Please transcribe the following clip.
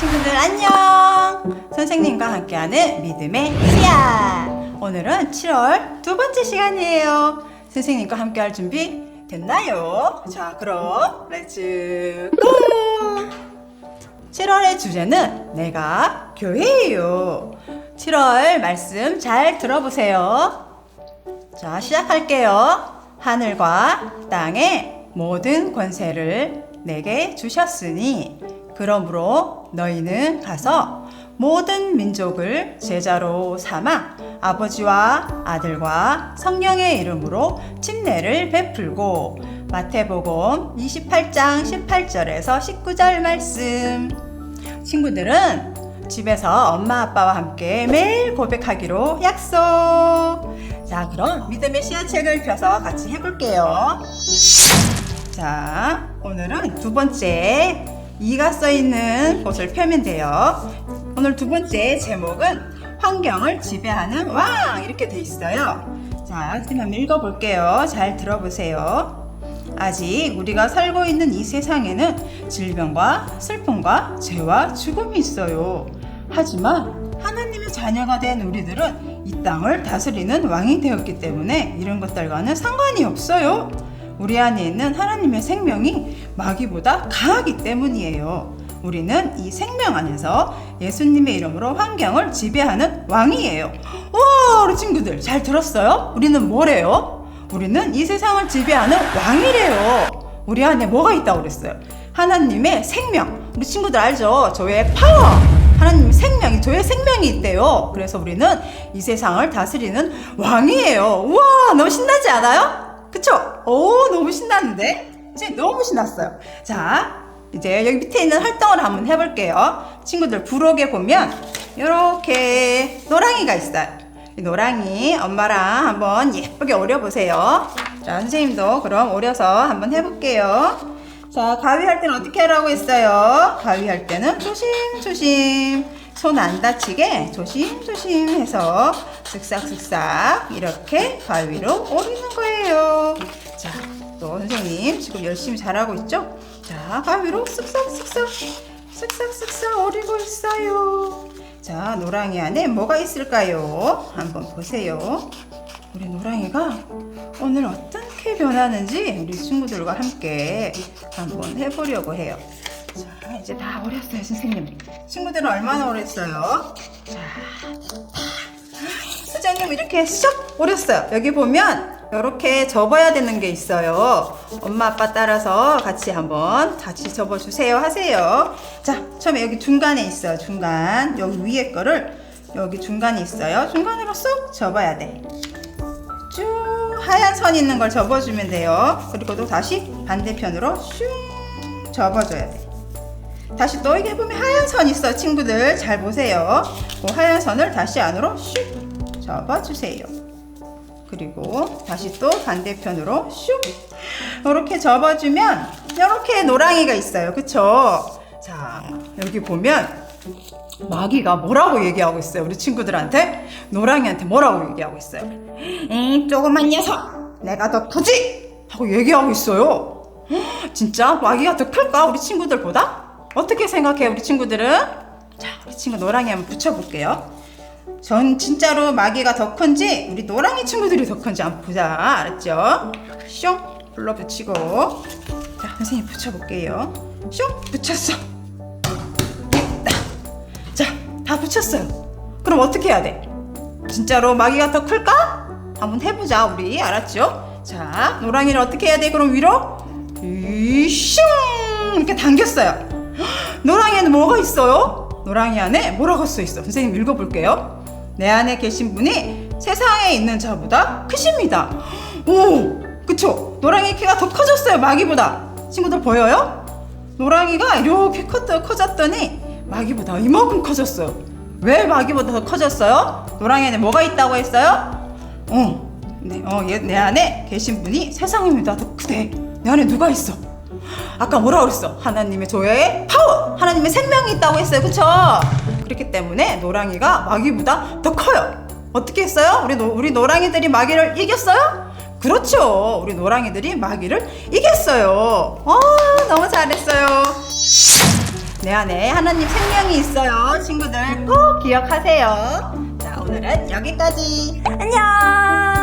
친구들 안녕! 선생님과 함께하는 믿음의 씨앗! 오늘은 7월 두 번째 시간이에요. 선생님과 함께할 준비 됐나요? 자, 그럼 렛츠 고! 7월의 주제는 내가 교회예요. 7월 말씀 잘 들어보세요. 자, 시작할게요. 하늘과 땅의 모든 권세를 내게 주셨으니 그러므로 너희는 가서 모든 민족을 제자로 삼아 아버지와 아들과 성령의 이름으로 침례를 베풀고 마태복음 28장 18절에서 19절 말씀 친구들은 집에서 엄마 아빠와 함께 매일 고백하기로 약속. 자, 그럼 믿음의 씨앗책을 펴서 같이 해볼게요. 자, 오늘은 두 번째 이가 써 있는 곳을 펴면 돼요. 오늘 두 번째 제목은 환경을 지배하는 왕 이렇게 돼 있어요. 자, 한번 읽어볼게요. 잘 들어보세요. 아직 우리가 살고 있는 이 세상에는 질병과 슬픔과 죄와 죽음이 있어요. 하지만 하나님의 자녀가 된 우리들은 이 땅을 다스리는 왕이 되었기 때문에 이런 것들과는 상관이 없어요. 우리 안에 있는 하나님의 생명이 마귀보다 강하기 때문이에요. 우리는 이 생명 안에서 예수님의 이름으로 환경을 지배하는 왕이에요. 와, 우리 친구들 잘 들었어요? 우리는 뭐래요? 우리는 이 세상을 지배하는 왕이래요. 우리 안에 뭐가 있다고 그랬어요? 하나님의 생명. 우리 친구들 알죠? 저의 파워. 하나님의 생명이 저의 생명이 있대요. 그래서 우리는 이 세상을 다스리는 왕이에요. 우와, 너무 신나지 않아요? 그쵸? 오, 너무 신나는데? 이제 너무 신났어요. 자, 이제 여기 밑에 있는 활동을 한번 해볼게요. 친구들 부록에 보면 이렇게 노랑이가 있어요. 이 노랑이 엄마랑 한번 예쁘게 오려보세요. 자, 선생님도 그럼 오려서 한번 해볼게요. 자, 가위 할 때는 어떻게 하라고 했어요? 가위 할 때는 조심조심. 손 안 다치게 조심조심 해서 쓱싹쓱싹 이렇게 가위로 오리는 거예요. 자, 또 선생님 지금 열심히 잘하고 있죠? 자, 가위로 쓱싹쓱싹 쓱싹쓱싹 오리고 있어요. 자, 노랑이 안에 뭐가 있을까요? 한번 보세요. 우리 노랑이가 오늘 어 떻게 변하는지 우리 친구들과 함께 한번 해보려고 해요. 자, 이제 다 오렸어요, 선생님. 친구들은 얼마나 오랬어요? 자, 수장님 이렇게 쏙 오렸어요. 여기 보면 이렇게 접어야 되는 게 있어요. 엄마 아빠 따라서 같이 한번 같이 접어주세요 하세요. 자, 처음에 여기 중간에 있어요. 중간 여기 위에 거를 여기 중간에 있어요. 중간으로 쏙 접어야 돼. 쭉 하얀 선 있는 걸 접어주면 돼요. 그리고 또 다시 반대편으로 슝 접어줘야 돼. 다시 또 여기 보면 하얀 선 있어 친구들 잘 보세요. 그 하얀 선을 다시 안으로 슉 접어주세요. 그리고 다시 또 반대편으로 슉 이렇게 접어주면 이렇게 노랑이가 있어요. 그쵸? 자 여기 보면 마귀가 뭐라고 얘기하고 있어요? 우리 친구들한테 노랑이한테 뭐라고 얘기하고 있어요? 음 조그만 녀석 내가 더 크지? 하고 얘기하고 있어요. 헉, 진짜 마귀가 더 클까 우리 친구들보다? 어떻게 생각해 우리 친구들은? 자 우리 친구 노랑이 한번 붙여볼게요. 전 진짜로 마귀가 더 큰지 우리 노랑이 친구들이 더 큰지 한번 보자 알았죠? 슝 불러 붙이고 자 선생님 붙여볼게요. 슝 붙였어. 다 붙였어요. 그럼 어떻게 해야 돼? 진짜로 마귀가 더 클까? 한번 해보자, 우리. 알았죠? 자, 노랑이를 어떻게 해야 돼? 그럼 위로? 이슝! 이렇게 당겼어요. 헉, 노랑이에는 뭐가 있어요? 노랑이 안에 뭐라고 써 있어? 선생님 읽어볼게요. 내 안에 계신 분이 세상에 있는 자보다 크십니다. 오! 그쵸? 노랑이 키가 더 커졌어요, 마귀보다. 친구들 보여요? 노랑이가 이렇게 커, 커졌더니 마귀보다 이만큼 커졌어요. 왜 마귀보다 더 커졌어요? 노랑이는 뭐가 있다고 했어요? 어, 네, 어, 얘, 내 안에 계신 분이 세상입니다. 더 크대. 내 안에 누가 있어? 아까 뭐라 그랬어? 하나님의 조여의 파워! 하나님의 생명이 있다고 했어요. 그쵸? 그렇기 때문에 노랑이가 마귀보다 더 커요. 어떻게 했어요? 우리, 노, 우리 노랑이들이 마귀를 이겼어요? 그렇죠. 우리 노랑이들이 마귀를 이겼어요. 아, 너무 잘했어요. 내 안에 하나님 생명이 있어요. 친구들 꼭 기억하세요. 자, 오늘은 여기까지. 안녕.